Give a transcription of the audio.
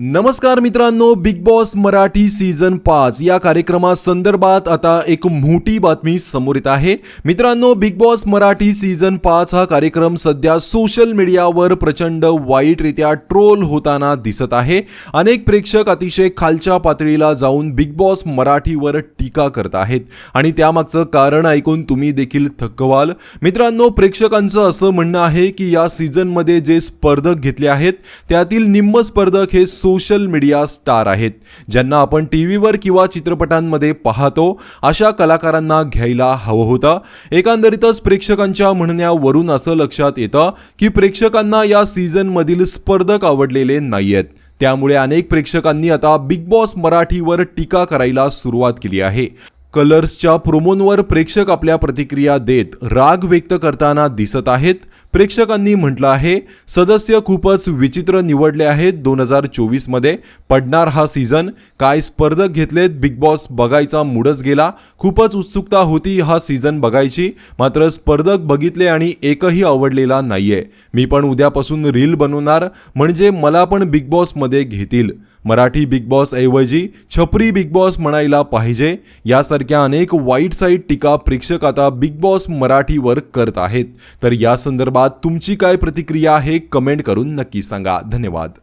नमस्कार मित्रांनो big boss Marathi season पाच या कार्यक्रमासंदर्भात आता एक मोठी बातमी समोर येत आहे. मित्रांनो बिग बॉस मराठी सीझन पाच हा कार्यक्रम सध्या सोशल मीडियावर प्रचंड वाईटरित्या ट्रोल होताना दिसत आहे. अनेक प्रेक्षक अतिशय खालच्या पातळीला जाऊन बिग बॉस मराठीवर टीका करत आहेत. आणि त्यामागचं कारण ऐकून तुम्ही देखील थकवाल मित्रांनो प्रेक्षकांचं असं म्हणणं आहे की या सीझनमध्ये जे स्पर्धक घेतले आहेत त्यातील निम्म स्पर्धक हे सोशल मीडिया स्टार आहेत ज्यांना आपण टी व्हीवर किंवा चित्रपटांमध्ये पाहतो अशा कलाकारांना घ्यायला हवं होतं. एकंदरीतच प्रेक्षकांच्या म्हणण्यावरून असं लक्षात येतं की प्रेक्षकांना या सीझनमधील स्पर्धक आवडलेले नाही आहेत त्यामुळे अनेक प्रेक्षकांनी आता बिग बॉस मराठीवर टीका करायला सुरुवात केली आहे. कलर्सच्या प्रोमोंवर प्रेक्षक आपल्या प्रतिक्रिया देत राग व्यक्त करताना दिसत आहेत. प्रेक्षकांनी म्हटलं आहे सदस्य खूपच विचित्र निवडले आहेत. दोन हजार चोवीसमध्ये पडणार हा सीझन. काय स्पर्धक घेतलेत बिग बॉस बघायचा मूडच गेला. खूपच उत्सुकता होती हा सीझन बघायची. मात्र स्पर्धक बघितले आणि एकही आवडलेला नाहीये. मी पण उद्यापासून रील बनवणार. म्हणजे मला पण बिग बॉसमध्ये घेतील. मराठी बिग बॉस ऐवजी छपरी बिग बॉस म्हणायला पाहिजे. यासारख्या अनेक वाईट साईट टीका प्रेक्षक आता बिग बॉस मराठीवर करत आहेत. तर या संदर्भात तुमची काय प्रतिक्रिया आहे कमेंट करून नक्की सांगा. धन्यवाद.